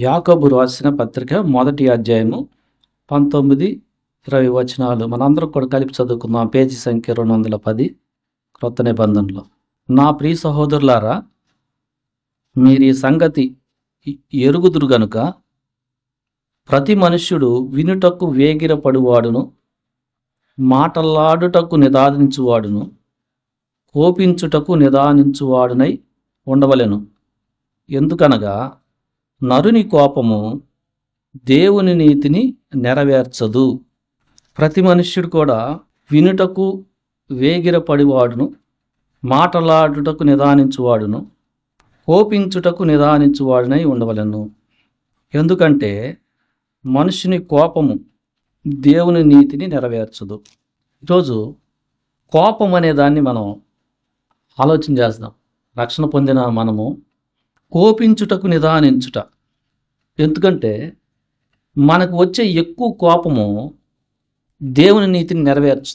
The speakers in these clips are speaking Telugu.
యాకబు రాసిన పత్రిక మొదటి అధ్యాయము పంతొమ్మిది ఇరవై వచనాలు. మనందరం కూడా కలిపి చదువుకుందాం. పేజీ సంఖ్య రెండు వందల పది క్రొత్త నిబంధనలో. నా ప్రియ సహోదరులారా మీరు ఈ సంగతి ఎరుగుదురు గనుక ప్రతి మనుష్యుడు వినుటకు వేగిరపడువాడును మాటలాడుటకు నిదానించువాడును కోపించుటకు నిదానించువాడునై ఉండవలెను. ఎందుకనగా నరుని కోపము దేవుని నీతిని నెరవేర్చదు. ప్రతి మనుష్యుడు కూడా వినుటకు వేగిరపడివాడును మాటలాడుటకు నిదానించువాడును కోపించుటకు నిదానించువాడునై ఉండవలను. ఎందుకంటే మనుషుని కోపము దేవుని నీతిని నెరవేర్చదు. ఈరోజు కోపం అనే దాన్ని మనం ఆలోచన చేస్తాం రక్షణ పొందిన మనము కోపించుటకు నిదానించుట ఎందుకంటే మనకు వచ్చే ఎక్కువ కోపము దేవుని నీతిని నెరవేర్చు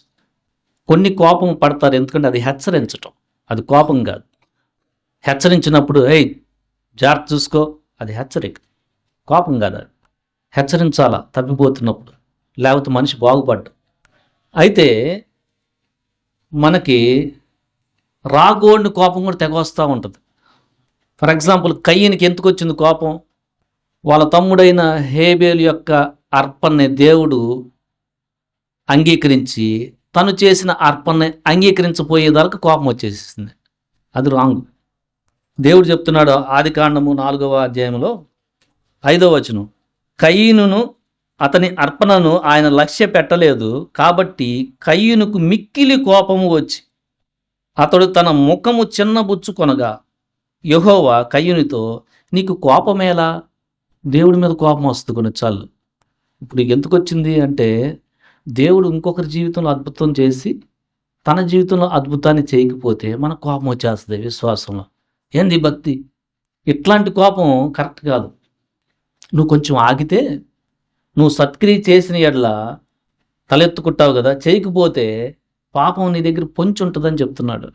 కొన్ని కోపం పడతారు ఎందుకంటే అది హెచ్చరించటం. అది కోపం కాదు. హెచ్చరించినప్పుడు ఏయ్ జాగ్రత్త చూసుకో. అది హెచ్చరిక. కోపం కాదు అది. హెచ్చరించాలా? తప్పిపోతున్నప్పుడు. లేకపోతే మనిషి బాగుపడ్డం. అయితే మనకి రాగోడిని కోపం కూడా తెగ వస్తూ ఉంటుంది. ఫర్ ఎగ్జాంపుల్ కయ్యనికి ఎందుకు వచ్చింది కోపం? వాళ్ళ తమ్ముడైన హేబేలు యొక్క అర్పణని దేవుడు అంగీకరించి తను చేసిన అర్పణని అంగీకరించబోయేదానికి కోపం వచ్చేసింది. అది రాంగ్. దేవుడు చెప్తున్నాడు ఆది కాండము నాలుగవ అధ్యాయంలో ఐదవ వచనం. కయ్యనును అతని అర్పణను ఆయన లక్ష్య పెట్టలేదు కాబట్టి కయ్యనుకు మిక్కిలి కోపము వచ్చి అతడు తన ముఖము చిన్నబుచ్చుకొనగా యహోవా కయ్యునితో నీకు కోపమేలా? దేవుడి మీద కోపం వస్తుంది కొన్నిసార్లు ఇప్పుడు ఎందుకు వచ్చింది అంటే దేవుడు ఇంకొకరి జీవితంలో అద్భుతం చేసి తన జీవితంలో అద్భుతాన్ని చేయకపోతే మన కోపం వచ్చేస్తుంది విశ్వాసంలో. ఏంది భక్తి? ఇట్లాంటి కోపం కరెక్ట్ కాదు. నువ్వు కొంచెం ఆగితే నువ్వు సత్క్రియ చేసిన ఎడల తలెత్తుకుంటావు కదా చేయకపోతే పాపం నీ దగ్గర పొంచి ఉంటుందని చెప్తున్నాడు.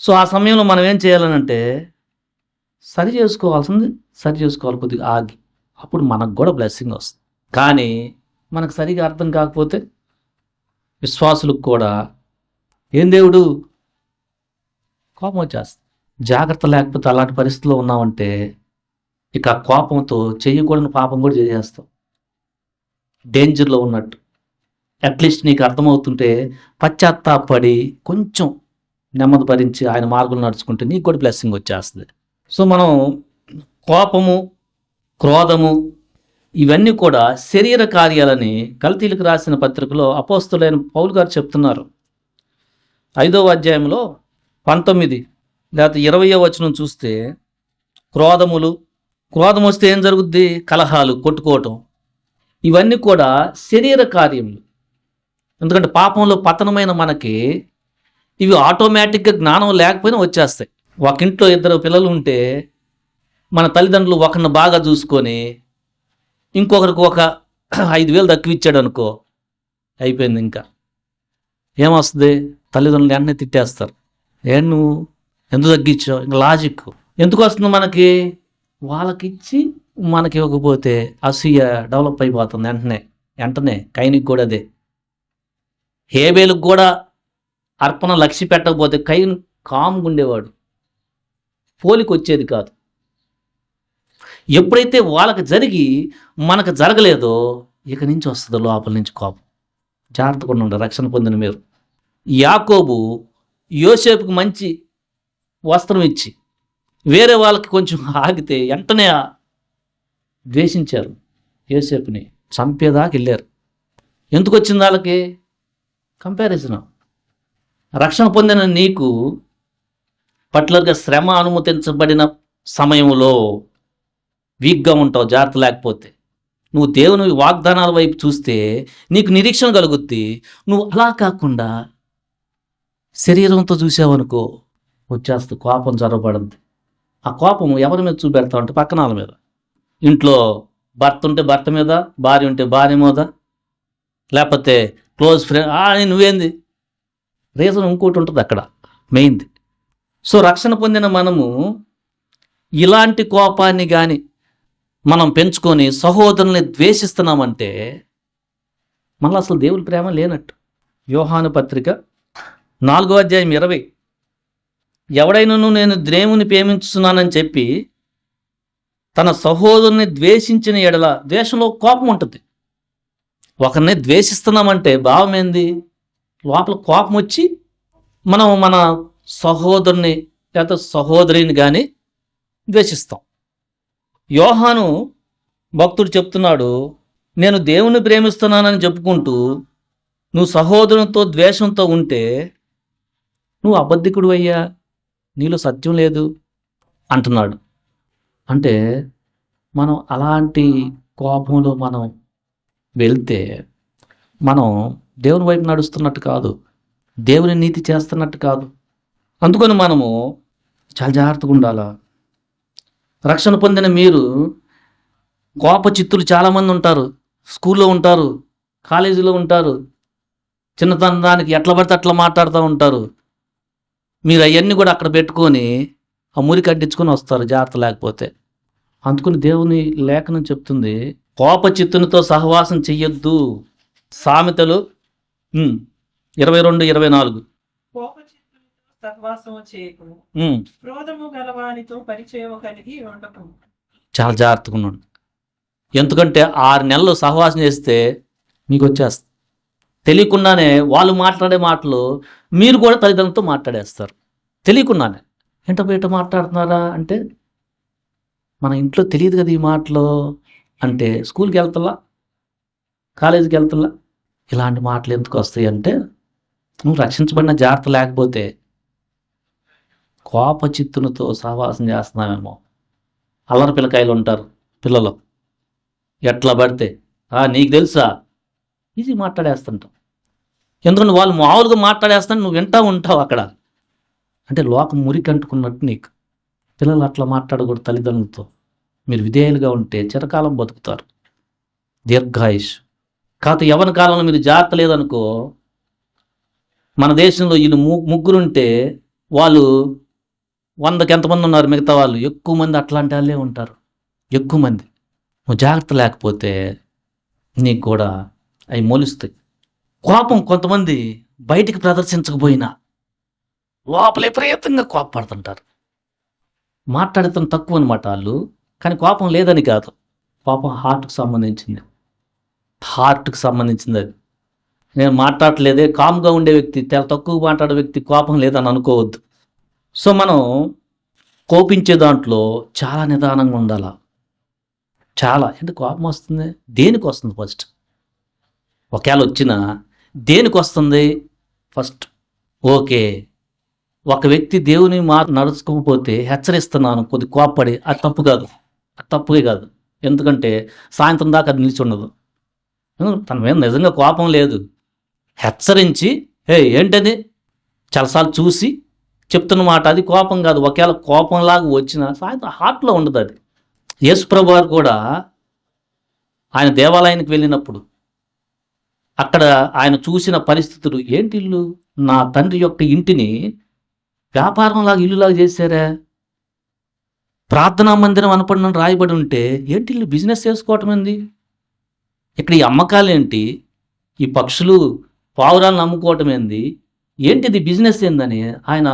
సో ఆ సమయంలో మనం ఏం చేయాలనంటే సరి చేసుకోవాల్సింది సరి చేసుకోవాలి కొద్దిగా ఆగి. అప్పుడు మనకు కూడా బ్లెస్సింగ్ వస్తుంది. కానీ మనకు సరిగా అర్థం కాకపోతే విశ్వాసులకు కూడా ఏం దేవుడు? కోపం వచ్చేస్తుంది. జాగ్రత్త లేకపోతే అలాంటి పరిస్థితిలో ఉన్నామంటే ఇక ఆ కోపంతో చేయకూడని పాపం కూడా చేసేస్తాం. డేంజర్లో ఉన్నట్టు. అట్లీస్ట్ నీకు అర్థమవుతుంటే పశ్చాత్తాపడి కొంచెం నెమ్మది భరించి ఆయన మార్గం నడుచుకుంటే నీకు కూడా బ్లెస్సింగ్ వచ్చేస్తుంది. సో మనం కోపము క్రోధము ఇవన్నీ కూడా శరీర కార్యాలని కల్తీలకు రాసిన పత్రికలో అపోస్తులైన పౌలు గారు చెప్తున్నారు. ఐదవ అధ్యాయంలో పంతొమ్మిది లేకపోతే ఇరవయో వచనం చూస్తే క్రోధములు క్రోధం వస్తే ఏం జరుగుద్ది? కలహాలు కొట్టుకోవటం. ఇవన్నీ కూడా శరీర కార్యములు. ఎందుకంటే పాపంలో పతనమైన మనకి ఇవి ఆటోమేటిక్గా జ్ఞానం లేకపోయినా వచ్చేస్తాయి. ఒక ఇంట్లో ఇద్దరు పిల్లలు ఉంటే మన తల్లిదండ్రులు ఒకరిని బాగా చూసుకొని ఇంకొకరికి ఒక ఐదు వేలు తక్కువ ఇచ్చాడు అనుకో అయిపోయింది ఇంకా. ఏమొస్తుంది? తల్లిదండ్రులు వెంటనే తిట్టేస్తారు. ఏం నువ్వు? ఎందుకు తగ్గించావు? ఇంకా లాజిక్ ఎందుకు వస్తుంది మనకి? వాళ్ళకి ఇచ్చి మనకి ఇవ్వకపోతే అసూయ డెవలప్ అయిపోతుంది వెంటనే. వెంటనే కైనికి కూడా అదే. హేబేలకు కూడా అర్పణ లక్ష్య పెట్టకపోతే కైన్ కామ్గా ఉండేవాడు. పోలికి వచ్చేది కాదు. ఎప్పుడైతే వాళ్ళకి జరిగి మనకు జరగలేదో ఇక నుంచి వస్తుంది లోపల నుంచి కోపం. జాగ్రత్తగా ఉండండి రక్షణ పొందిన మీరు. యాకోబు యోసేపుకి మంచి వస్త్రం ఇచ్చి వేరే వాళ్ళకి కొంచెం ఆగితే వెంటనే ద్వేషించారు. యోసేపుని చంపేదాకా వెళ్ళారు. ఎందుకు వచ్చింది వాళ్ళకి? కంపారిజన్. రక్షణ పొందిన నీకు పట్లర్గా శ్రమ అనుమతించబడిన సమయంలో వీక్గా ఉంటావు జాగ్రత్త లేకపోతే. నువ్వు దేవుని వాగ్దానాల వైపు చూస్తే నీకు నిరీక్షణ కలుగుద్ది. నువ్వు అలా కాకుండా శరీరంతో చూసావనుకో వచ్చేస్తుంది కోపం జరగబడింది ఆ కోపం ఎవరి మీద చూపెడతా ఉంటే పక్కన వాళ్ళ మీద. ఇంట్లో భర్త ఉంటే భర్త మీద భార్య ఉంటే భార్య మీద లేకపోతే క్లోజ్ ఫ్రెండ్ ఆ నువ్వేంది? రీజన్ ఇంకోటి ఉంటుంది అక్కడ మెయిన్ది. సో రక్షణ పొందిన మనము ఇలాంటి కోపాన్ని కానీ మనం పెంచుకొని సహోదరుల్ని ద్వేషిస్తున్నామంటే మళ్ళీ అసలు దేవుని ప్రేమ లేనట్టు. యోహాను పత్రిక నాలుగో అధ్యాయం ఇరవై. ఎవడైనను నేను దేవుని ప్రేమించుతున్నానని చెప్పి తన సహోదరుని ద్వేషించిన ఎడల ద్వేషంలో కోపం ఉంటుంది. ఒకరిని ద్వేషిస్తున్నామంటే భావం ఏంది? లోపల కోపం వచ్చి మనం మన సహోదరుని లేదా సహోదరిని కానీ ద్వేషిస్తాం. యోహాను భక్తుడు చెప్తున్నాడు నేను దేవుని ప్రేమిస్తున్నానని చెప్పుకుంటూ నువ్వు సహోదరునితో ద్వేషంతో ఉంటే నువ్వు అబద్ధికుడు అయ్యా నీలో సత్యం లేదు అంటున్నాడు. అంటే మనం అలాంటి కోపంలో మనం వెళ్తే మనం దేవుని వైపు నడుస్తున్నట్టు కాదు దేవుని నీతి చేస్తున్నట్టు కాదు. అందుకని మనము చాలా జాగ్రత్తగా ఉండాలా? రక్షణ పొందిన మీరు కోప చిత్తులు చాలామంది ఉంటారు. స్కూల్లో ఉంటారు కాలేజీలో ఉంటారు. చిన్నతనానికి ఎట్లా పడితే అట్లా మాట్లాడుతూ ఉంటారు. మీరు అవన్నీ కూడా అక్కడ పెట్టుకొని ఆ మురి కట్టించుకొని వస్తారు జాగ్రత్త లేకపోతే. అందుకని దేవుని లేఖనం చెప్తుంది కోప చిత్తునితో సహవాసం చెయ్యొద్దు. సామెతలు ఇరవై రెండు ఇరవై నాలుగు. సహవాసము క్రోధము గలవానితో కలిగి చాలా జాగ్రత్తగా ఉన్నాడు ఎందుకంటే ఆరు నెలలు సహవాసం చేస్తే మీకు వచ్చేస్తుంది తెలియకుండానే వాళ్ళు మాట్లాడే మాటలు మీరు కూడా తల్లిదండ్రులతో మాట్లాడేస్తారు. తెలియకుండానే. ఎంట బయట మాట్లాడుతున్నారా అంటే మన ఇంట్లో తెలియదు కదా ఈ మాటలు అంటే స్కూల్కి వెళ్తలా? కాలేజీకి వెళ్తలా? ఇలాంటి మాటలు ఎందుకు వస్తాయి అంటే నువ్వు రక్షించబడిన జాగ్రత్త లేకపోతే కోపచిత్తునితో సహవాసం చేస్తున్నామేమో. అల్లరి పిల్లకాయలు ఉంటారు పిల్లలు. ఎట్లా పడితే. "ఆ, నీకు తెలుసా? ఈజీ మాట్లాడేస్తుంటాం. ఎందుకంటే వాళ్ళు మామూలుగా మాట్లాడేస్తాను నువ్వు వింటా ఉంటావు అక్కడ. అంటే లోకం మురికి అంటుకున్నట్టు నీకు. పిల్లలు అట్లా మాట్లాడకూడదు తల్లిదండ్రులతో. మీరు విధేయులుగా ఉంటే చిరకాలం బతుకుతారు. దీర్ఘాయుష్. కాకపోతే యవన కాలంలో మీరు జాగ్రత్త లేదనుకో మన దేశంలో వీళ్ళు ముగ్గురుంటే వాళ్ళు వందకి ఎంతమంది ఉన్నారు మిగతా వాళ్ళు? ఎక్కువ మంది అట్లాంటి వాళ్ళే ఉంటారు. ఎక్కువ మంది. నువ్వు జాగ్రత్త లేకపోతే నీకు కూడా అవి మొలుస్తాయి. కోపం కొంతమంది బయటికి ప్రదర్శించకపోయినా లోపల విపరీతంగా కోపపడుతుంటారు. మాట్లాడటం తక్కువ అనమాట వాళ్ళు. కానీ కోపం లేదని కాదు. కోపం హార్ట్కి సంబంధించింది. హార్ట్కి సంబంధించింది అది. నేను మాట్లాడలేదే కామ్గా ఉండే వ్యక్తి చాలా తక్కువ మాట్లాడే వ్యక్తి కోపం లేదని అనుకోవద్దు. సో మనం కోపించే దాంట్లో చాలా నిదానంగా ఉండాల? చాలా. ఎందుకు కోపం వస్తుంది? దేనికి వస్తుంది ఫస్ట్? ఒకవేళ వచ్చినా దేనికి వస్తుంది? ఫస్ట్. ఓకే. ఒక వ్యక్తి దేవుని మాట నడుచుకోకపోతే హెచ్చరిస్తున్నాను కొద్ది కోప్పడి అది తప్పు కాదు. అది తప్పుగా కాదు. ఎందుకంటే సాయంత్రం దాకా అది నిలిచి ఉండదు. తన మీద నిజంగా కోపం లేదు. హెచ్చరించి ఏ ఏంటది? చాలాసార్లు చూసి చెప్తున్న మాట అది కోపం కాదు. ఒకవేళ కోపంలాగా వచ్చిన సాయంత్రం హార్ట్లో ఉండదు అది. యేసుప్రభు వారు కూడా ఆయన దేవాలయానికి వెళ్ళినప్పుడు అక్కడ ఆయన చూసిన పరిస్థితులు ఏంటి ఇల్లు? నా తండ్రి యొక్క ఇంటిని వ్యాపారంలాగా ఇల్లులాగా చేశారా? ప్రార్థనా మందిరం అనపడిన రాయబడి ఉంటే ఏంటి ఇల్లు? బిజినెస్ చేసుకోవటం ఏంది? ఇక్కడ ఈ అమ్మకాలు ఏంటి? ఈ పక్షులు పావురాలను అమ్ముకోవటం ఏంది? ఏంటిది బిజినెస్ ఏందని ఆయన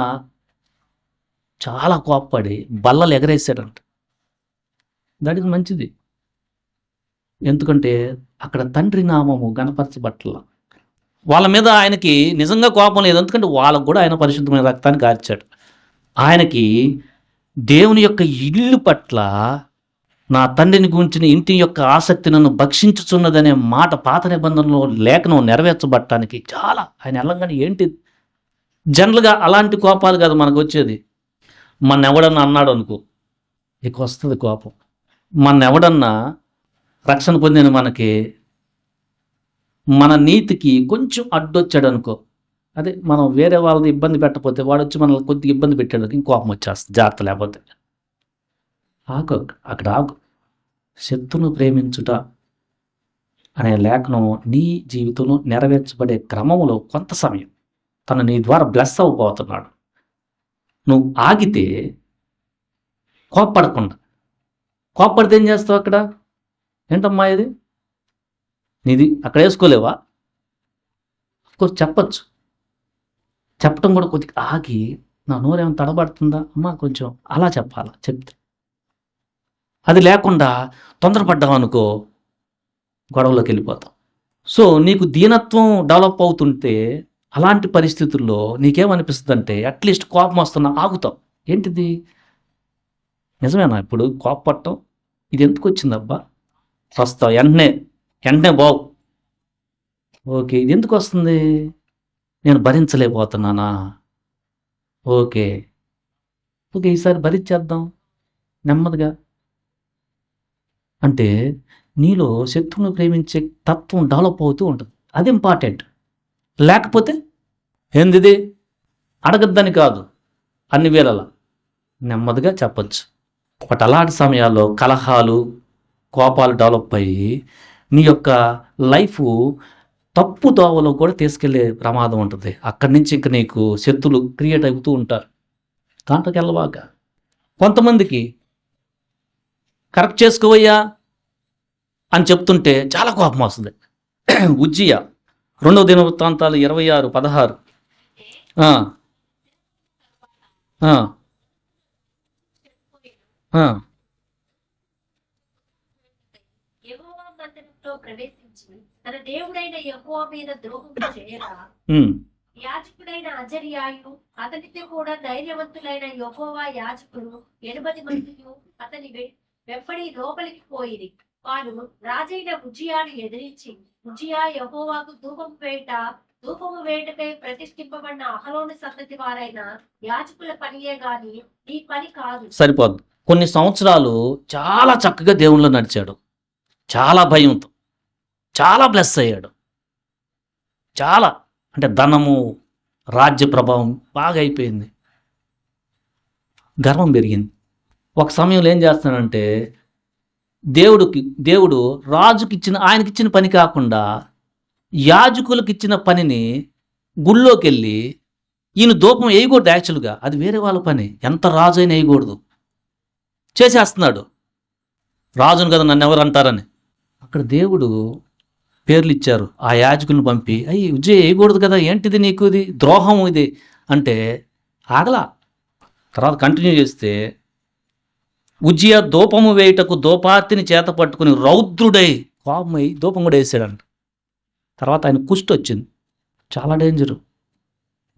చాలా కోప్పడి బల్లలు ఎగరేసాడంట దట్ ఇస్ మంచిది. ఎందుకంటే అక్కడ తండ్రి నామము గణపరచబట్ల. వాళ్ళ మీద ఆయనకి నిజంగా కోపం లేదు. ఎందుకంటే వాళ్ళకు కూడా ఆయన పరిశుద్ధమైన రక్తాన్ని గార్చాడు ఆయనకి దేవుని యొక్క ఇల్లు పట్ల నా తండ్రిని గురించిన ఇంటి యొక్క ఆసక్తి నన్ను భక్షించుచున్నదనే మాట పాత నిబంధనలో లేఖనం నెరవేర్చబట్టడానికి చాలా ఆయన వెళ్ళంగానే ఏంటి? జనరల్గా అలాంటి కోపాలు కాదు మనకు వచ్చేది. మన ఎవడన్నా అన్నాడు అనుకో. నీకు వస్తుంది కోపం. మన ఎవడన్నా రక్షణ పొందిన మనకి మన నీతికి కొంచెం అడ్డొచ్చాడు అనుకో. అదే మనం వేరే వాళ్ళని ఇబ్బంది పెట్టకపోతే వాడు వచ్చి మనల్ని కొద్దిగా ఇబ్బంది పెట్టాడు అనుకో, కోపం వచ్చేస్తుంది జాగ్రత్త లేకపోతే. ఆకు అక్కడ ఆకు శత్రును ప్రేమించుట అనే లేఖనం నీ జీవితంలో నెరవేర్చబడే క్రమంలో కొంత సమయం తను నీ ద్వారా బ్లెస్ అవ్వబోతున్నాడు. నువ్వు ఆగితే కోప్పడకుండా. కోప్పడితే ఏం చేస్తావు అక్కడ? ఏంటమ్మా ఇది? నీది అక్కడ వేసుకోలేవా? కోర్స్ చెప్పచ్చు. చెప్పటం కూడా కొద్దిగా ఆగి నా నోరేమైనా తడబడుతుందా? అమ్మా కొంచెం అలా చెప్పాలా? చెప్తే. అది లేకుండా తొందరపడ్డాం అనుకో గొడవలోకి వెళ్ళిపోతాం సో నీకు దీనత్వం డెవలప్ అవుతుంటే అలాంటి పరిస్థితుల్లో నీకేమనిపిస్తుంది అంటే అట్లీస్ట్ కోపం వస్తున్నా ఆగుతాం. ఏంటిది? నిజమేనా ఇప్పుడు? కోపపడటం ఇది ఎందుకు వచ్చిందబ్బా వస్తావు వెంటనే వెంటనే బావు. ఓకే ఇది ఎందుకు వస్తుంది నేను భరించలేకపోతున్నానా? ఓకే. ఓకే ఈసారి భరించేద్దాం. నెమ్మదిగా. అంటే నీలో శత్రువును ప్రేమించే తత్వం డెవలప్ అవుతూ ఉంటుంది. అది ఇంపార్టెంట్ లేకపోతే ఏందిది? అడగద్దని కాదు అన్ని వేళలా. నెమ్మదిగా చెప్పచ్చు. బట్ అలాంటి సమయాల్లో కలహాలు కోపాలు డెవలప్ అయ్యి నీ యొక్క లైఫ్ తప్పు దోవలో కూడా తీసుకెళ్ళే ప్రమాదం ఉంటుంది. అక్కడి నుంచి ఇంక నీకు శత్రులు క్రియేట్ అవుతూ ఉంటారు. దాంట్లోకి వెళ్ళవాక కొంతమందికి కరెక్ట్ చేసుకోవయ్యా అని చెప్తుంటే చాలా కోపం వస్తుంది. ఉజ్జియా రెండవ దిన వృత్తాంతాలు ఇరవై ఆరు పదహారు. తన దేవుడైన యెహోవా మీద ద్రోహం చేయగా యాజకుడైన అజర్యాయు అతనితో కూడా ధైర్యవంతులైన యెహోవా యాజకుడు ఎనిమిది మందియు అతని వెంబడి లోపలికి పోయిరి. వారు రాజైన ఉజ్జియాను ఎదిరించి ఉజ్జియా యహోవాకు ధూపం వేట ధూపము వేటకై ప్రతిష్ఠింపబడిన అహలోని సంతతి వారైన యాజకుల పనియే గాని ఈ పని కాదు. సరిపోదు కొన్ని సంవత్సరాలు చాలా చక్కగా దేవుళ్ళు నడిచాడు. చాలా భయంతో చాలా బ్లెస్ అయ్యాడు. చాలా అంటే ధనము రాజ్య ప్రభావం బాగా అయిపోయింది. గర్వం పెరిగింది. ఒక సమయంలో ఏం చేస్తానంటే దేవుడికి దేవుడు రాజుకి ఇచ్చిన ఆయనకి ఇచ్చిన పని కాకుండా యాజకులకు ఇచ్చిన పనిని గుళ్ళోకి వెళ్ళి ఈయన దూపం వేయకూడదు యాక్చువల్గా. అది వేరే వాళ్ళ పని. ఎంత రాజు అయినా వేయకూడదు. చేసేస్తున్నాడు. రాజును కదా నన్ను ఎవరు అంటారని. అక్కడ దేవుడు పేర్లు ఇచ్చారు. ఆ యాజకులను పంపి అయ్యి విజయ్ వేయకూడదు కదా ఏంటిది నీకు ఇది? ద్రోహం ఇది. అంటే ఆగలా. తర్వాత కంటిన్యూ చేస్తే ఉజ్జియ దూపము వేయుటకు దూపార్తిని చేత పట్టుకుని రౌద్రుడై కోపమై దూపం కూడా వేసాడంట. తర్వాత ఆయన కుష్టి వచ్చింది. చాలా డేంజరు.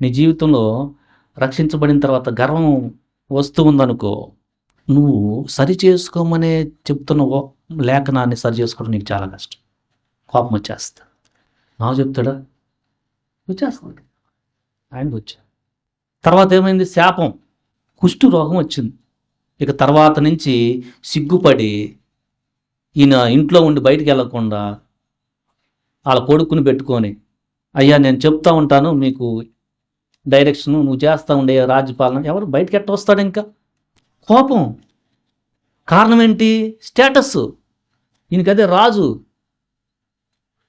నీ జీవితంలో రక్షించబడిన తర్వాత గర్వం వస్తూ ఉందనుకో నువ్వు సరి చేసుకోమనే చెప్తున్న లేఖనాన్ని సరి చేసుకోవడం నీకు చాలా కష్టం. కోపం వచ్చేస్తా. నాకు చెప్తాడా? వచ్చేస్తుంది ఆయనకు వచ్చా. తర్వాత ఏమైంది? శాపం. కుష్టు రోగం వచ్చింది. ఇక తర్వాత నుంచి సిగ్గుపడి ఈయన ఇంట్లో ఉండి బయటికి వెళ్ళకుండా వాళ్ళ కొడుకుని పెట్టుకొని అయ్యా నేను చెప్తా ఉంటాను మీకు డైరెక్షన్ నువ్వు చేస్తూ ఉండే రాజ్యపాలన ఎవరు బయటకి ఎట్ట వస్తాడు ఇంకా? కోపం. కారణం ఏంటి? స్టేటస్. ఈయనకి అదే రాజు.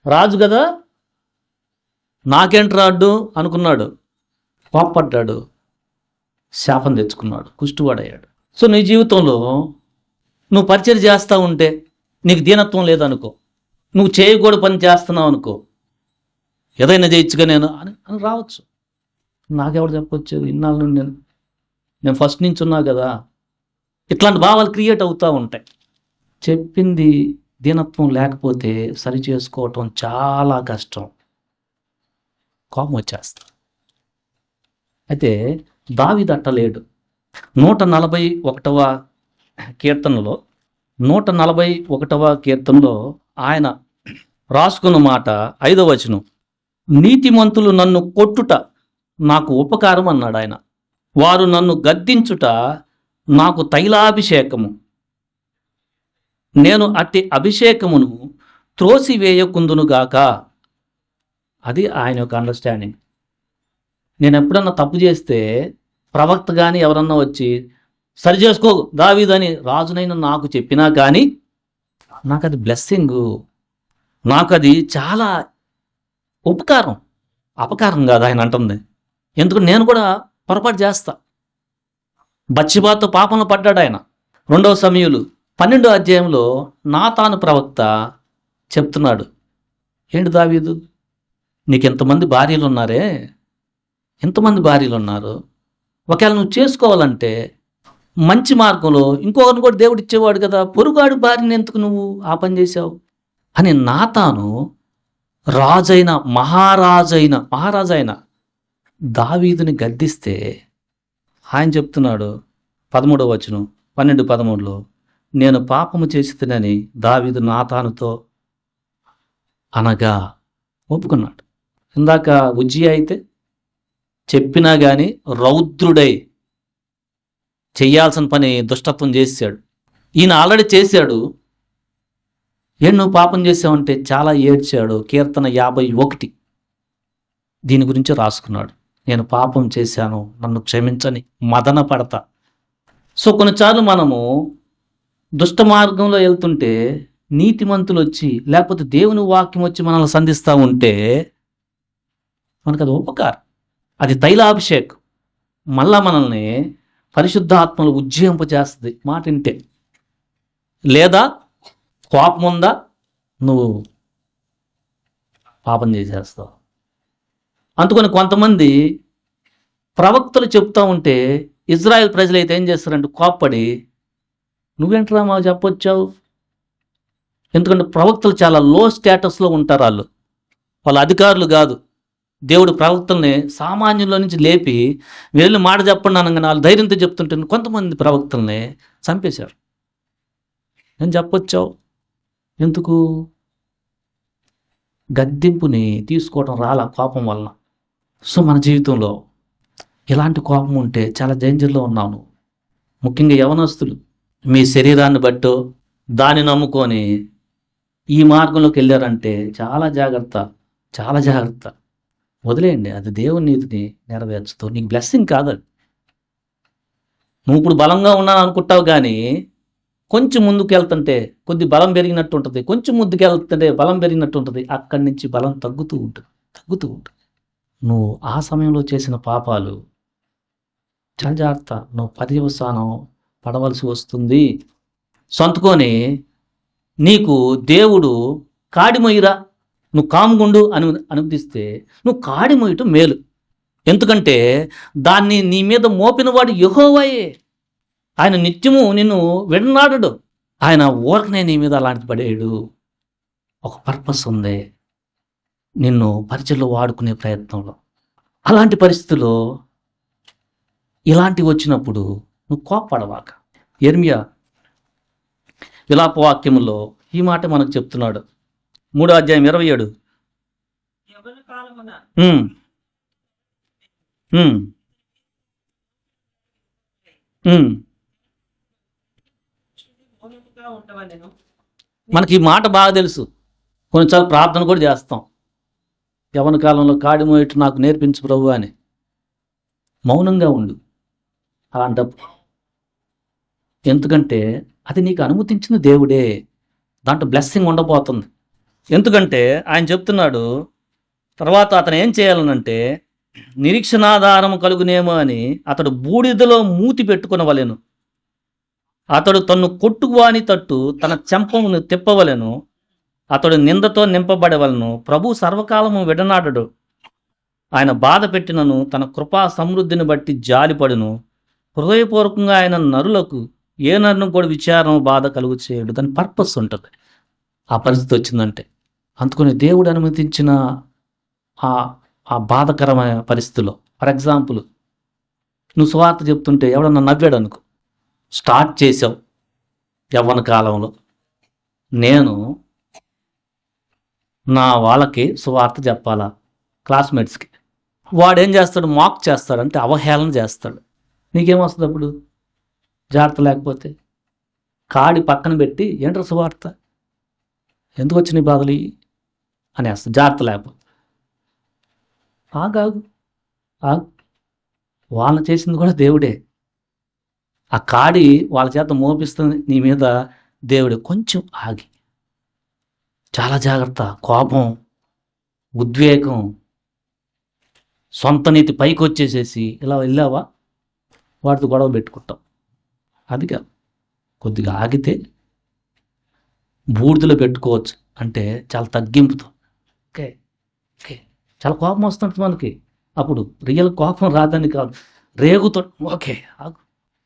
రాజు కదా? నాకేంటి రాడ్డు అనుకున్నాడు. కోప్పడ్డాడు. శాపం తెచ్చుకున్నాడు. కుష్టివాడయ్యాడు. సో నీ జీవితంలో నువ్వు పరిచయం చేస్తూ ఉంటే నీకు దీనత్వం లేదనుకో నువ్వు చేయకూడదు పని చేస్తున్నావు అనుకో ఏదైనా చేయొచ్చుగా నేను అని అని రావచ్చు. నాకెవడు చెప్పొచ్చు ఇన్నాళ్ళ నుండి నేను నేను ఫస్ట్ నుంచి ఉన్నా కదా. ఇట్లాంటి భావాలు క్రియేట్ అవుతూ ఉంటాయి. చెప్పింది దీనత్వం లేకపోతే సరి చేసుకోవటం చాలా కష్టం. కోపం వచ్చేస్తా. అయితే దావిదట్టలేడు నూట నలభై ఒకటవ కీర్తనలో నూట నలభై ఒకటవ కీర్తనలో ఆయన రాసుకున్న మాట ఐదవ వచనం. నీతిమంతులు నన్ను కొట్టుట నాకు ఉపకారం అన్నాడు ఆయన. వారు నన్ను గద్దించుట నాకు తైలాభిషేకము. నేను అట్టి అభిషేకమును త్రోసివేయకుందునుగాక అది ఆయన యొక్క అండర్స్టాండింగ్ నేను ఎప్పుడన్నా తప్పు చేస్తే ప్రవక్త కానీ ఎవరన్నా వచ్చి సరి చేసుకో దావీదని రాజునైనా నాకు చెప్పినా కానీ నాకు అది బ్లెస్సింగ్. నాకు అది చాలా ఉపకారం. అపకారం కాదు ఆయన అంటుంది. ఎందుకంటే నేను కూడా పొరపాటు చేస్తా. బచ్చిబాతో పాపంలో పడ్డాడు ఆయన. రెండవ సమయులు పన్నెండో అధ్యాయంలో నాతాను ప్రవక్త చెప్తున్నాడు. ఏంటి దావీదు? నీకు ఎంతమంది భార్యలు ఉన్నారే ఎంతమంది భార్యలు ఉన్నారు ఒకవేళ నువ్వు చేసుకోవాలంటే మంచి మార్గంలో ఇంకొకరిని కూడా దేవుడు ఇచ్చేవాడు కదా. పొరుగాడు భార్యని ఎందుకు నువ్వు ఆ పని చేసావు అని నాతాను రాజైన మహారాజైన మహారాజైన దావీదుని గద్దిస్తే ఆయన చెప్తున్నాడు పదమూడవ వచనం పన్నెండు పదమూడులో నేను పాపము చేసి తినని దావీదు నాతానుతో అనగా ఒప్పుకున్నాడు. ఇందాక ఉజ్జి అయితే చెప్పినా కానీ రౌద్రుడై చెయ్యాల్సిన పని దుష్టత్వం చేశాడు. ఈయన ఆల్రెడీ చేశాడు. ఏం నువ్వు పాపం చేసావంటే చాలా ఏడ్చాడు. కీర్తన యాభై ఒకటి. దీని గురించి రాసుకున్నాడు. నేను పాపం చేశాను. నన్ను క్షమించని మదన పడతా. సో కొన్నిసార్లు మనము దుష్ట మార్గంలో వెళ్తుంటే నీతిమంతులు వచ్చి లేకపోతే దేవుని వాక్యం వచ్చి మనల్ని సంధిస్తూ ఉంటే మనకు అది ఉపకారం. అది తైలాభిషేక్. మళ్ళా మనల్ని పరిశుద్ధాత్మలు ఉజ్జయింపజేస్తుంది మాట వింటే. లేదా కోపం ఉందా? నువ్వు పాపం చేసేస్తావు. అందుకని కొంతమంది ప్రవక్తలు చెప్తా ఉంటే ఇజ్రాయెల్ అయితే ఏం చేస్తారంటే కోప్పడి నువ్వేంట్రా మాకు చెప్పొచ్చావు? ఎందుకంటే ప్రవక్తలు చాలా లో స్టేటస్లో ఉంటారు వాళ్ళు. వాళ్ళ అధికారులు కాదు. దేవుడు ప్రవక్తల్ని సామాన్యంలో నుంచి లేపి వెళ్ళి మాట చెప్పండి అనగా వాళ్ళు ధైర్యంతో చెప్తుంటాను కొంతమంది ప్రవక్తల్ని చంపేశారు. నేను చెప్పొచ్చావు? ఎందుకు? గద్దింపుని తీసుకోవడం రాల కోపం వలన? సో మన జీవితంలో ఇలాంటి కోపం ఉంటే చాలా డేంజర్లో ఉన్నాను ముఖ్యంగా యవనస్తులు మీ శరీరాన్ని బట్టో దాన్ని నమ్ముకొని ఈ మార్గంలోకి వెళ్ళారంటే చాలా జాగ్రత్త చాలా జాగ్రత్త. వదిలేయండి. అది దేవుని నీతిని నెరవేర్చుతూ. నీకు బ్లెస్సింగ్ కాదు నువ్వు ఇప్పుడు బలంగా ఉన్నాను అనుకుంటావు కానీ కొంచెం ముందుకు వెళ్తుంటే కొద్ది బలం పెరిగినట్టు ఉంటుంది. కొంచెం ముందుకు వెళ్తుంటే బలం పెరిగినట్టు ఉంటుంది. అక్కడి నుంచి బలం తగ్గుతూ ఉంటుంది. తగ్గుతూ ఉంటుంది. నువ్వు ఆ సమయంలో చేసిన పాపాలు చాలా జాగ్రత్త. నువ్వు పర్యవసానం పడవలసి వస్తుంది. సొంతకొని నీకు దేవుడు కాడిమొయ్యిరా. నువ్వు కామ్గుండు అని అనుమతిస్తే నువ్వు కాడిమొయ్యటం మేలు. ఎందుకంటే దాన్ని నీ మీద మోపినవాడు యెహోవాయే. ఆయన నిత్యము నిన్ను విడనాడడు. ఆయన ఊరకనే నీ మీద అలాంటి పడేయడు. ఒక పర్పస్ ఉంది. నిన్ను పరిచయలో వాడుకునే ప్రయత్నంలో. అలాంటి పరిస్థితుల్లో ఇలాంటివి వచ్చినప్పుడు నువ్వు కోప్పడవాక. ఎర్మియా విలాపవాక్యములో ఈ మాట మనకు చెప్తున్నాడు. మూడో అధ్యాయం ఇరవై ఏడు. మనకి ఈ మాట బాగా తెలుసు. కొన్నిసార్లు ప్రార్థన కూడా చేస్తాం. యవన కాలంలో కాడి మోయట నాకు నేర్పించు ప్రభు అని. మౌనంగా ఉండు. అలాంటప్పుడు ఎందుకంటే అది నీకు అనుమతించిన దేవుడే. దాంట్లో బ్లెస్సింగ్ ఉండబోతుంది. ఎందుకంటే ఆయన చెప్తున్నాడు తర్వాత అతను ఏం చేయాలనంటే నిరీక్షణాధారం కలుగునేమో అని అతడు బూడిదలో మూతి పెట్టుకునవలెను. అతడు తన్ను కొట్టువాని తట్టు తన చెంపమును తిప్పవలెను. అతడు నిందతో నింపబడవలను. ప్రభు సర్వకాలము విడనాడడు. ఆయన బాధ పెట్టినను తన కృపా సమృద్ధిని బట్టి జాలిపడును. హృదయపూర్వకంగా ఆయన నరులకు ఏ నరును కూడా విచారం బాధ కలుగు చేయడు. దాని పర్పస్ ఉంటుంది. ఆ పరిస్థితి వచ్చిందంటే. అందుకని దేవుడు అనుమతించిన ఆ ఆ బాధకరమైన పరిస్థితిలో. ఫర్ ఎగ్జాంపుల్ నువ్వు స్వార్థ చెప్తుంటే ఎవడన్నా నవ్వాడు అనుకో స్టార్ట్ చేసావు యవ్వన కాలంలో. నేను నా వాళ్ళకి సువార్త చెప్పాలా? క్లాస్మేట్స్కి. వాడు ఏం చేస్తాడు? మాక్ చేస్తాడు అంటే అవహేళన చేస్తాడు. నీకేమొస్తుంది అప్పుడు? జాగ్రత్త లేకపోతే? కాడి పక్కన పెట్టి ఏంట్రా సువార్త? ఎందుకు వచ్చినాయి బాధలు? ఇవి? జాగ్రత్త లేకపోతే. ఆగాగు. ఆగు. వాళ్ళని చేసింది కూడా దేవుడే. ఆ కాడి వాళ్ళ చేత మోపిస్తుంది నీ మీద దేవుడు. కొంచెం ఆగి. చాలా జాగ్రత్త. కోపం ఉద్వేగం సొంత నీతి పైకి వచ్చేసేసి ఇలా వెళ్ళావా? వాటితో గొడవ పెట్టుకుంటాం. అది కాదు. కొద్దిగా ఆగితే బూడిదలో పెట్టుకోవచ్చు. అంటే చాలా తగ్గింపుతో. Okay okay. చాలా కోపం వస్తుంటుంది మనకి. అప్పుడు రియల్ కోపం రాదని కాదు. రేగుతో ఓకే ఆగు.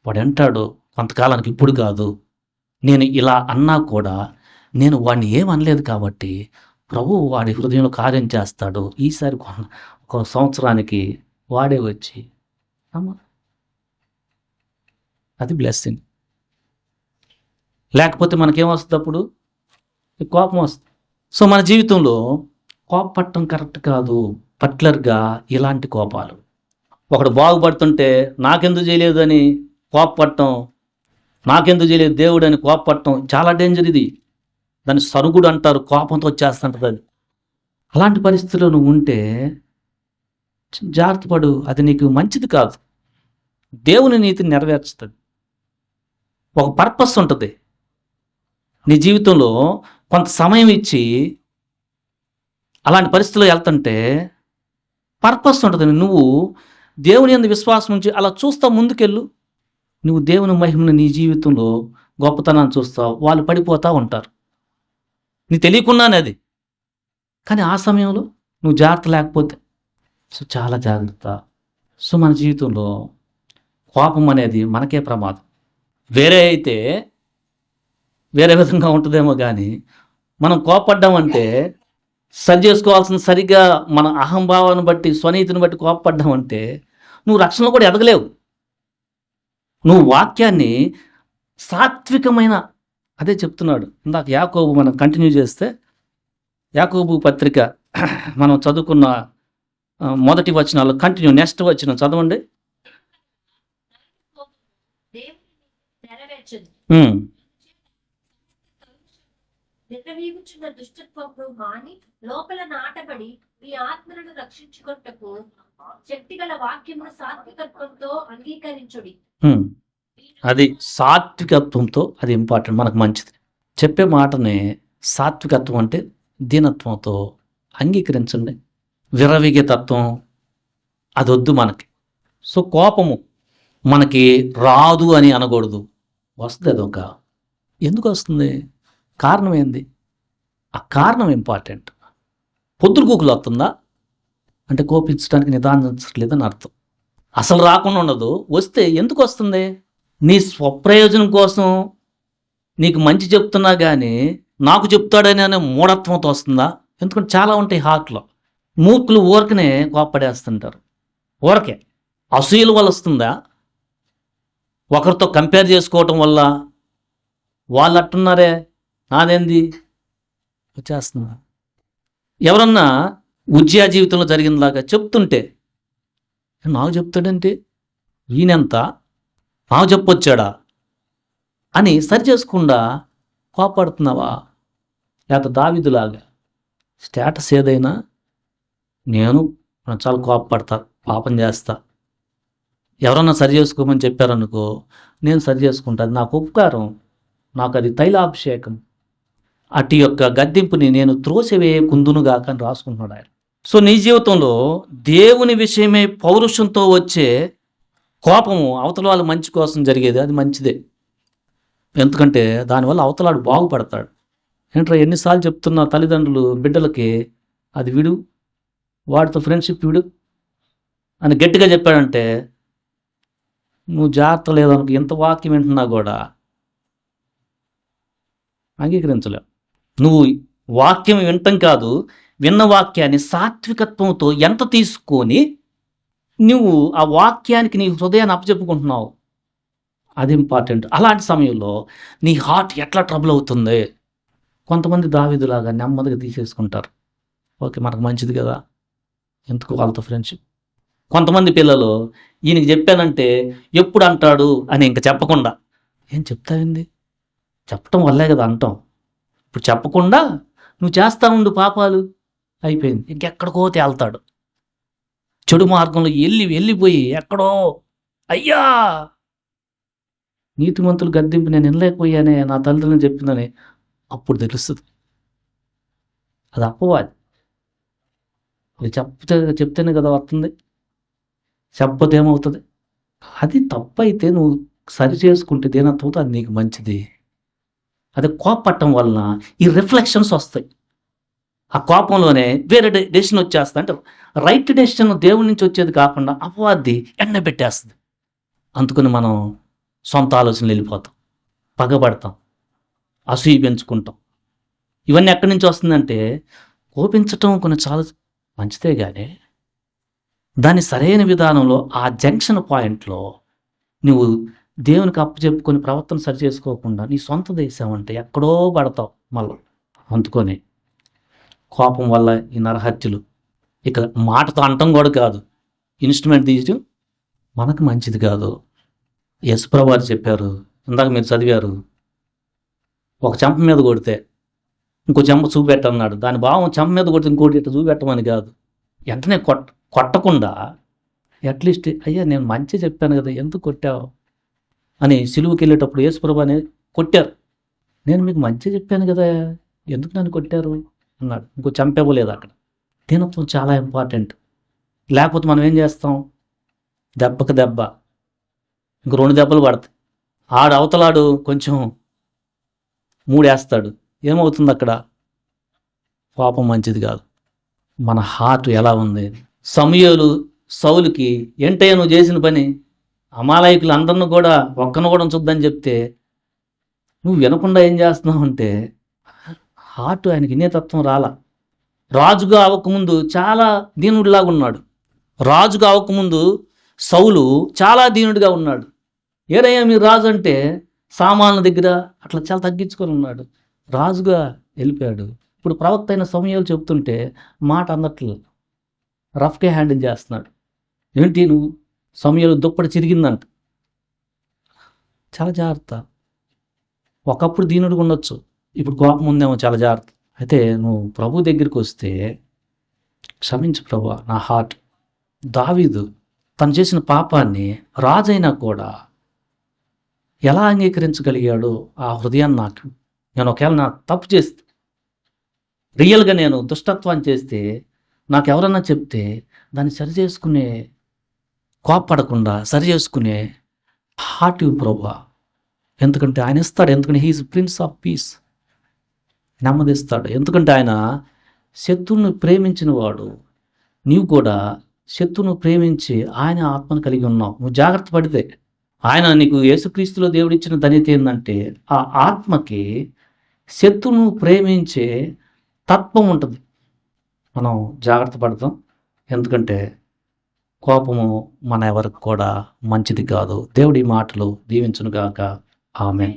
వాడు అంటాడు కొంతకాలానికి ఇప్పుడు కాదు. నేను ఇలా అన్నా కూడా నేను వాడిని ఏం అనలేదు కాబట్టి ప్రభు వాడి హృదయంలో కార్యం చేస్తాడు. ఈసారి ఒక సంవత్సరానికి వాడే వచ్చి అది బ్లెస్సింగ్ లేకపోతే మనకేమొస్తుంది అప్పుడు కోపం వస్తుంది. సో మన జీవితంలో కోపపట్టడం కరెక్ట్ కాదు పట్లర్గా ఇలాంటి కోపాలు. ఒకడు బాగుపడుతుంటే నాకెందుకు చేయలేదు అని కోపపడటం నాకెందుకు చేయలేదు దేవుడు అని కోపపట్టడం చాలా డేంజర్ ఇది. దాన్ని సరుగుడు అంటారు కోపంతో వచ్చేస్తుంటుంది అది. అలాంటి పరిస్థితుల్లో నువ్వు ఉంటే జాగ్రత్త పడు అది నీకు మంచిది కాదు. దేవుని నీతిని నెరవేర్చుతుంది. ఒక పర్పస్ ఉంటుంది. నీ జీవితంలో కొంత సమయం ఇచ్చి అలాంటి పరిస్థితుల్లో వెళ్తుంటే పర్పస్ ఉంటుంది నువ్వు దేవుని అందు విశ్వాసం నుంచి అలా చూస్తా ముందుకెళ్ళు. నువ్వు దేవుని మహిమను నీ జీవితంలో గొప్పతనాన్ని చూస్తావు. వాళ్ళు పడిపోతూ ఉంటారు. నీ తెలియకున్నానే అది. కానీ ఆ సమయంలో నువ్వు జాగ్రత్త లేకపోతే సో చాలా జాగ్రత్త. సో మన జీవితంలో కోపం అనేది మనకే ప్రమాదం. వేరే అయితే వేరే విధంగా ఉంటుందేమో కానీ మనం కోపడ్డామంటే సరి చేసుకోవాల్సిన సరిగ్గా మన అహంభావాన్ని బట్టి స్వనీతిని బట్టి కోపడ్డాం అంటే నువ్వు రక్షణలో కూడా ఎదగలేవు. నువ్వు వాక్యాన్ని సాత్వికమైన అదే చెప్తున్నాడు. ఇందాక యాకోబు మనం కంటిన్యూ చేస్తే యాకోబు పత్రిక మనం చదువుకున్న మొదటి వచనాలు కంటిన్యూ నెక్స్ట్ వచ్చిన చదవండి. దేవుని నెరవేర్చదు మాని లోపల నాటబడి మీ ఆత్మలను రక్షించుకొనుటకు శక్తిగల వాక్యమును సాత్వికత్వంతో అంగీకరించుడి. అది సాత్వికత్వంతో అది ఇంపార్టెంట్ మనకు మంచిది. చెప్పే మాటనే సాత్వికత్వం అంటే దీనత్వంతో అంగీకరించండి. విరవిగే తత్వం అది వద్దు మనకి. సో కోపము మనకి రాదు అని అనకూడదు. వస్తుంది అదొక. ఎందుకు వస్తుంది? కారణం ఏంది? ఆ కారణం ఇంపార్టెంట్. పొద్దురుకూకులు వస్తుందా? అంటే కోపించడానికి నిదానించట్లేదని అర్థం. అసలు రాకుండా ఉండదు. వస్తే ఎందుకు వస్తుంది? నీ స్వప్రయోజనం కోసం నీకు మంచి చెప్తున్నా కానీ నాకు చెప్తాడని అనే మూఢత్వంతో వస్తుందా? ఎందుకంటే చాలా ఉంటాయి హార్ట్లో. మూకులు ఊరకనే కోప్పడేస్తుంటారు. ఊరకే. అసూయల వల్ల వస్తుందా? ఒకరితో కంపేర్ చేసుకోవటం వల్ల వాళ్ళు అట్టున్నారే నాదేంది? వచ్చేస్తుందా ఎవరన్నా ఉద్యా జీవితంలో జరిగినలాగా చెప్తుంటే నాకు చెప్తాడంటే ఈయనెంత? నాకు చెప్పొచ్చాడా? అని సరి చేసుకుండా కోపడుతున్నావా? లేకపోతే దావిదులాగా స్టేటస్ ఏదైనా? నేను చాలా కోపపడతా పాపం చేస్తా. ఎవరన్నా సరి చేసుకోమని చెప్పారనుకో నేను సరి చేసుకుంటా అది నాకు ఉపకారం. నాకు అది తైలాభిషేకం. అటు యొక్క గద్దెంపుని నేను త్రోసివేయ కుందునుగాక అని రాసుకుంటున్నాడు ఆయన. సో నీ జీవితంలో దేవుని విషయమే పౌరుషంతో వచ్చే కోపము అవతల వాళ్ళ మంచి కోసం జరిగేది. అది మంచిదే. ఎందుకంటే దానివల్ల అవతలాడు బాగుపడతాడు. ఏంట్రా ఎన్నిసార్లు చెప్తున్న తల్లిదండ్రులు బిడ్డలకి అది విడు వాడితో ఫ్రెండ్షిప్ విడు అని గట్టిగా చెప్పాడంటే నువ్వు జాగ్రత్త లేదనుకు ఎంత వాక్యం వింటున్నా కూడా అంగీకరించలేవు. నువ్వు వాక్యం వినటం కాదు విన్న వాక్యాన్ని సాత్వికత్వంతో ఎంత తీసుకొని నువ్వు ఆ వాక్యానికి నీ హృదయాన్ని అప్పచెప్పుకుంటున్నావు? అది ఇంపార్టెంట్ అలాంటి సమయంలో నీ హార్ట్ ఎట్లా ట్రబుల్ అవుతుంది? కొంతమంది దావిదులాగా నెమ్మదిగా తీసేసుకుంటారు. ఓకే మనకు మంచిది కదా? ఎందుకు వాళ్ళతో ఫ్రెండ్షిప్ కొంతమంది పిల్లలు ఈయనకి చెప్పానంటే ఎప్పుడు అంటాడు అని ఇంకా చెప్పకుండా. ఏం చెప్తావింది? చెప్పటం వల్లే కదా అంటాం. ఇప్పుడు చెప్పకుండా నువ్వు చేస్తా ఉండు పాపాలు. అయిపోయింది. ఇంకెక్కడికో తేల్తాడు. చెడు మార్గంలో వెళ్ళి వెళ్ళిపోయి ఎక్కడో అయ్యా! నీతిమంతులు గద్దెంపు నేను వినలేకపోయానే నా తల్లిదండ్రులు చెప్పిందని అప్పుడు తెలుస్తుంది. అది అప్పవాది అది చెప్తే చెప్తేనే కదా వస్తుంది. చెప్పతే ఏమవుతుంది? అది తప్పైతే నువ్వు సరి చేసుకుంటే దేనత్వంతో అది నీకు మంచిది? అది కోపట్టం వలన ఈ రిఫ్లెక్షన్స్ వస్తాయి. ఆ కోపంలోనే వేరే డెసిషన్ వచ్చేస్తా. అంటే రైట్ డెసిషన్ దేవుడి నుంచి వచ్చేది కాకుండా అపవాది ఎండ పెట్టేస్తుంది. అందుకని మనం సొంత ఆలోచనలు వెళ్ళిపోతాం. పగబడతాం. అసూయ పెంచుకుంటాం. ఇవన్నీ ఎక్కడి నుంచి వస్తుందంటే కోపించటం కొన్ని చాలా మంచిదే కానీ దాని సరైన విధానంలో ఆ జంక్షన్ పాయింట్లో నువ్వు దేవునికి అప్పు చెప్పుకొని ప్రవర్తన సరి చేసుకోకుండా నీ సొంత దేశం అంటే ఎక్కడో పడతావు మళ్ళీ అందుకొని కోపం వల్ల ఈ నరహత్యలు. ఇక మాటతో అంటం కూడా కాదు. ఇన్స్ట్రుమెంట్ తీసి మనకు మంచిది కాదు. యశుప్రభు చెప్పారు ఇందాక మీరు చదివారు ఒక చెంప మీద కొడితే ఇంకో చెంప చూపెట్టన్నాడు. దాని భావం చెంప మీద కొడితే ఇంకోటి ఇట్లా చూపెట్టమని కాదు. వెంటనే కొట్ట కొట్టకుండా అట్లీస్ట్ అయ్యా నేను మంచి చెప్పాను కదా ఎందుకు కొట్టావు? అని సిలువుకి వెళ్ళేటప్పుడు యేసుప్రభు అని కొట్టారు. నేను మీకు మంచి చెప్పాను కదా ఎందుకు నన్ను కొట్టారు? అన్నాడు. ఇంకో చంపేవలేదు అక్కడ. దీనత్వం చాలా ఇంపార్టెంట్ లేకపోతే మనం ఏం చేస్తాం? దెబ్బకు దెబ్బ. ఇంక రెండు దెబ్బలు పడతాయి. ఆడు అవతలాడు కొంచెం మూడేస్తాడు. ఏమవుతుంది అక్కడ? పాపం మంచిది కాదు. మన హార్ట్ ఎలా ఉంది? సమయలు సౌలుకి ఎంటయ్య నువ్వు చేసిన పని? అమాలయకులు అందరిని కూడా ఒక్కను కూడా ఉంచొద్దని చెప్తే నువ్వు వినకుండా ఏం చేస్తున్నావు అంటే హార్ట్ ఆయనకి వినేతత్వం రాలా. రాజుగా అవ్వకముందు చాలా దీనుడిలాగా ఉన్నాడు. రాజుగా అవ్వకముందు సౌలు చాలా దీనుడిగా ఉన్నాడు. ఏరయ్యా మీరు రాజు అంటే సామాన్ల దగ్గర అట్లా చాలా తగ్గించుకొని ఉన్నాడు. రాజుగా వెళ్ళిపోయాడు. ఇప్పుడు ప్రవక్త అయిన సమయాలు చెప్తుంటే మాట అందట్లేదు రఫ్గా హ్యాండిల్ చేస్తున్నాడు. ఏంటి నువ్వు? సమయంలో దుప్పటి చిరిగిందంట. చాలా జాగ్రత్త. ఒకప్పుడు దీనుడిగా ఉండొచ్చు. ఇప్పుడు కోపం ఉందేమో చాలా జాగ్రత్త. అయితే నువ్వు ప్రభు దగ్గరికి వస్తే క్షమించు ప్రభు నా హార్ట్ దావీదు తను చేసిన పాపాన్ని రాజైనా కూడా ఎలా అంగీకరించగలిగాడు ఆ హృదయాన్ని నాకు? నేను ఒకవేళ నా తప్పు చేస్తే రియల్గా నేను దుష్టత్వాన్ని చేస్తే నాకు ఎవరన్నా చెప్తే దాన్ని సరి చేసుకునే కోప్పడకుండా సరి చేసుకునే హార్ట్ ఇవ్వు ప్రభా. ఎందుకంటే ఆయన ఇస్తాడు. ఎందుకంటే he is prince of peace నెమ్మదిస్తాడు. ఎందుకంటే ఆయన శత్రువును ప్రేమించిన వాడు. నీవు కూడా శత్రువును ప్రేమించి ఆయన ఆత్మను కలిగి ఉన్నావు. నువ్వు జాగ్రత్త పడితే. ఆయన నీకు యేసుక్రీస్తులో దేవుడిచ్చిన ధన్యత ఏంటంటే ఆ ఆత్మకి శత్రువును ప్రేమించే తత్వం ఉంటుంది. మనం జాగ్రత్త పడతాం. ఎందుకంటే కోపము మన ఎవరికి కూడా మంచిది కాదు. దేవుడి మాటలు దీవించునుగాక. ఆమె